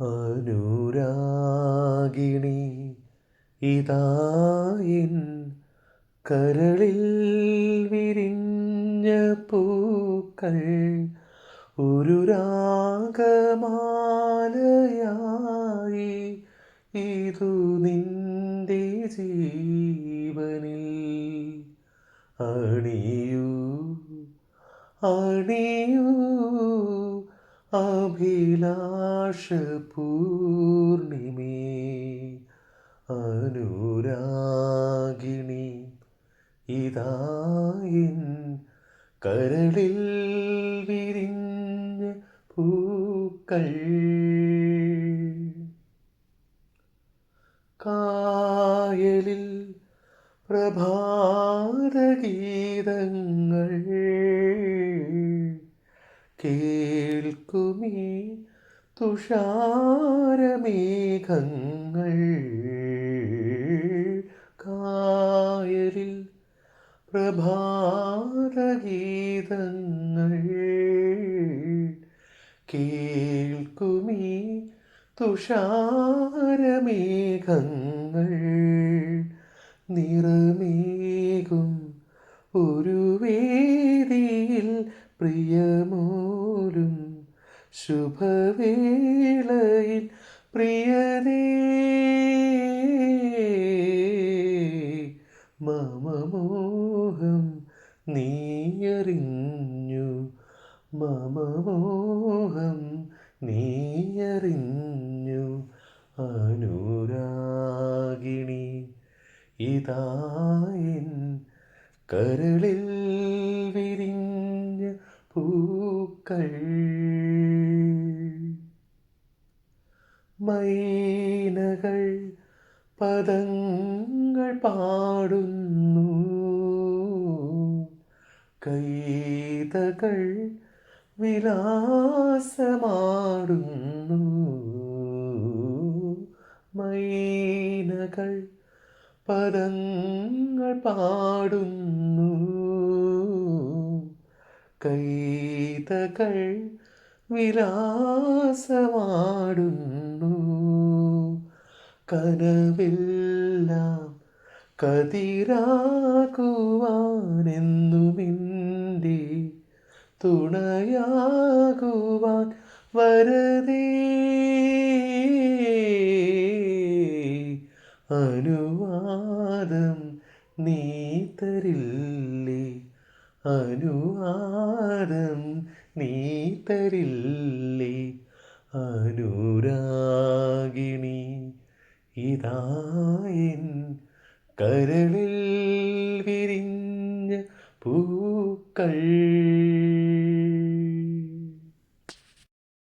അനുരാഗിണി. ഇതായിൻ കരളിൽ വിരിഞ്ഞ പൂക്കൾ. ഒരു രാഗമാലയായി ഇതു നിന്റെ ജീവനിൽ. അണിയൂ അണിയൂ അഭിലാഷ പൂർണിമേ അനുരാഗിണി ഇതായിൻ കരളിൽ വിരിഞ്ഞ പൂക്കൾ. കായലിൽ പ്രഭാതഗീതങ്ങൾ കേൾക്കുമീ തുഷാരമേഘങ്ങൾ. കായലിൽ പ്രഭാതഗീതങ്ങൾ. കേൾക്കുമീ തുഷാരമേഘങ്ങൾ. നിറമേകും ഒരു വേദിയിൽ പ്രിയമോലും ശുഭവേളയിൽ പ്രിയതേ മമമോഹം നീയറിഞ്ഞു. മമമോഹം നീയറിഞ്ഞു. അനുരാഗിണി ഇതായൻ കരളിൽ വിരിഞ്ഞ പൂക്കൾ. മൈനകൾ പദങ്ങൾ പാടുന്നു. കൈതകൾ വിലാസമാടുന്നു. മൈനകൾ പദങ്ങൾ പാടുന്നു. കൈതകൾ വിലാസമാടുന്നു. കനവെല്ലാം കതിരാകുവാനെന്നുമിന്റെ തുണയാകുവാൻ വരതേ. അനുവാദം നീ തരില്ലേ? അനുവാദം നീ തരില്ലേ അനുരാഗിണി ഇതായൻ കരളിൽ വിരിഞ്ഞ പൂക്കൾ.